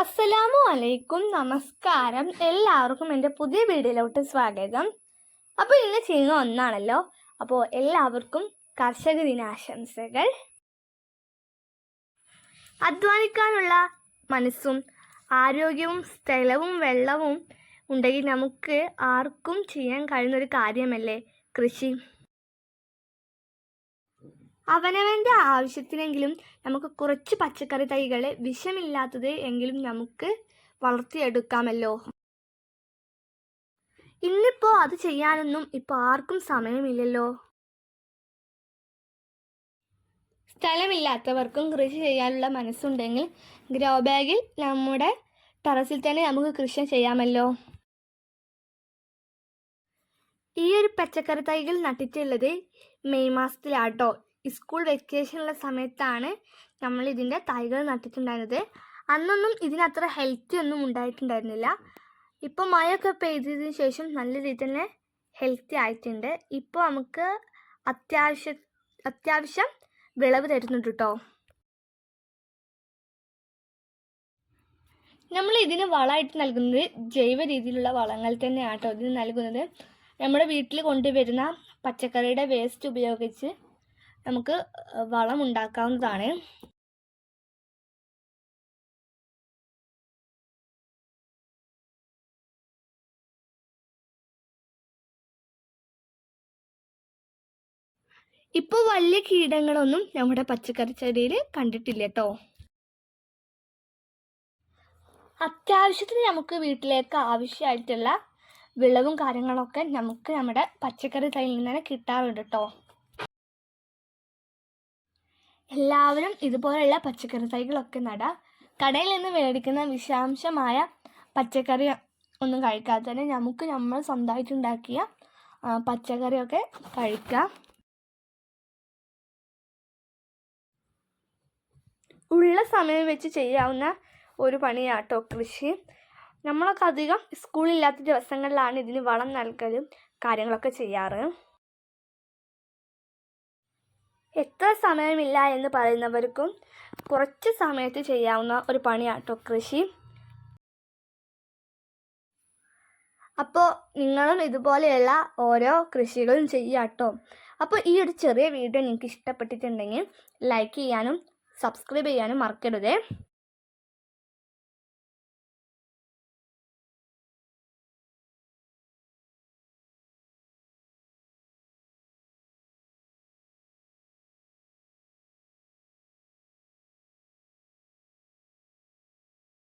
അസ്സലാമു അലൈക്കും നമസ്കാരം. എല്ലാവർക്കും എന്റെ പുതിയ വീഡിയോയിലോട്ട് സ്വാഗതം. അപ്പോൾ ഇന്ന് ചെയ്യുന്ന ഒന്നാണല്ലോ. അപ്പോൾ എല്ലാവർക്കും കർഷക ദിനാശംസകൾ. അധ്വാനിക്കാനുള്ള മനസ്സും ആരോഗ്യവും സ്ഥലവും വെള്ളവും ഉണ്ടെങ്കിൽ നമുക്ക് ആർക്കും ചെയ്യാൻ കഴിയുന്ന ഒരു കാര്യമല്ലേ കൃഷി? അവനവന്റെ ആവശ്യത്തിനെങ്കിലും നമുക്ക് കുറച്ച് പച്ചക്കറി തൈകൾ വിഷമില്ലാത്തത് എങ്കിലും നമുക്ക് വളർത്തിയെടുക്കാമല്ലോ. ഇന്നിപ്പോൾ അത് ചെയ്യാനൊന്നും ഇപ്പോൾ ആർക്കും സമയമില്ലല്ലോ. സ്ഥലമില്ലാത്തവർക്കും കൃഷി ചെയ്യാനുള്ള മനസ്സുണ്ടെങ്കിൽ ഗ്രോ ബാഗിൽ നമ്മുടെ ടെറസിൽ തന്നെ നമുക്ക് കൃഷി ചെയ്യാമല്ലോ. ഈ ഒരു പച്ചക്കറി തൈകൾ നട്ടിട്ടുള്ളത് മെയ് മാസത്തിലാട്ടോ. സ്കൂൾ വെക്കേഷനുള്ള സമയത്താണ് നമ്മൾ ഇതിന്റെ തൈകൾ നട്ടിട്ടുണ്ടായിരുന്നത്. അന്നൊന്നും ഇതിനത്ര ഹെൽത്തി ഒന്നും ഉണ്ടായിട്ടുണ്ടായിരുന്നില്ല. ഇപ്പോൾ മഴയൊക്കെ പെയ്തതിന് ശേഷം നല്ല രീതിയിൽ തന്നെ ഹെൽത്തി ആയിട്ടുണ്ട്. ഇപ്പോൾ നമുക്ക് അത്യാവശ്യ അത്യാവശ്യം വിളവ് തരുന്നുണ്ട് കേട്ടോ നമ്മൾ ഇതിന് വളമായിട്ട് നൽകുന്നത് ജൈവ രീതിയിലുള്ള വളങ്ങൾ തന്നെയാണ് കേട്ടോ ഇതിന് നൽകുന്നത്. നമ്മുടെ വീട്ടിൽ കൊണ്ടുവരുന്ന പച്ചക്കറിയുടെ വേസ്റ്റ് ഉപയോഗിച്ച് നമുക്ക് വളം ഉണ്ടാക്കാവുന്നതാണ്. ഇപ്പോൾ വലിയ കീടങ്ങളൊന്നും നമ്മുടെ പച്ചക്കറി ചെടിയിൽ കണ്ടിട്ടില്ല കേട്ടോ അത്യാവശ്യത്തിന് നമുക്ക് വീട്ടിലേക്ക് ആവശ്യമായിട്ടുള്ള വിളവും കാര്യങ്ങളൊക്കെ നമുക്ക് നമ്മുടെ പച്ചക്കറി തൈയിൽ നിന്ന് തന്നെ കിട്ടാറുണ്ട് കേട്ടോ എല്ലാവരും ഇതുപോലെയുള്ള പച്ചക്കറി തൈകളൊക്കെ നടാം. കടയിൽ നിന്ന് മേടിക്കുന്ന വിഷാംശമായ പച്ചക്കറി ഒന്നും കഴിക്കാതെ തന്നെ നമുക്ക് നമ്മൾ സ്വന്തമായിട്ട് ഉണ്ടാക്കിയ ആ, പച്ചക്കറിയൊക്കെ കഴിക്കാം. ഉള്ള സമയം വെച്ച് ചെയ്യാവുന്ന ഒരു പണിയാട്ടോ കൃഷി. നമ്മളൊക്കെ അധികം സ്കൂളില്ലാത്ത ദിവസങ്ങളിലാണ് ഇതിന് വളം നൽകലും കാര്യങ്ങളൊക്കെ ചെയ്യാറ്. എത്ര സമയമില്ല എന്ന് പറയുന്നവർക്കും കുറച്ച് സമയത്ത് ചെയ്യാവുന്ന ഒരു പണിയാട്ടോ കൃഷി. അപ്പോൾ നിങ്ങളും ഇതുപോലെയുള്ള ഓരോ കൃഷികളും ചെയ്യാട്ടോ. അപ്പോൾ ഈ ഒരു ചെറിയ വീഡിയോ നിങ്ങൾക്ക് ഇഷ്ടപ്പെട്ടിട്ടുണ്ടെങ്കിൽ ലൈക്ക് ചെയ്യാനും സബ്സ്ക്രൈബ് ചെയ്യാനും മറക്കരുതേ.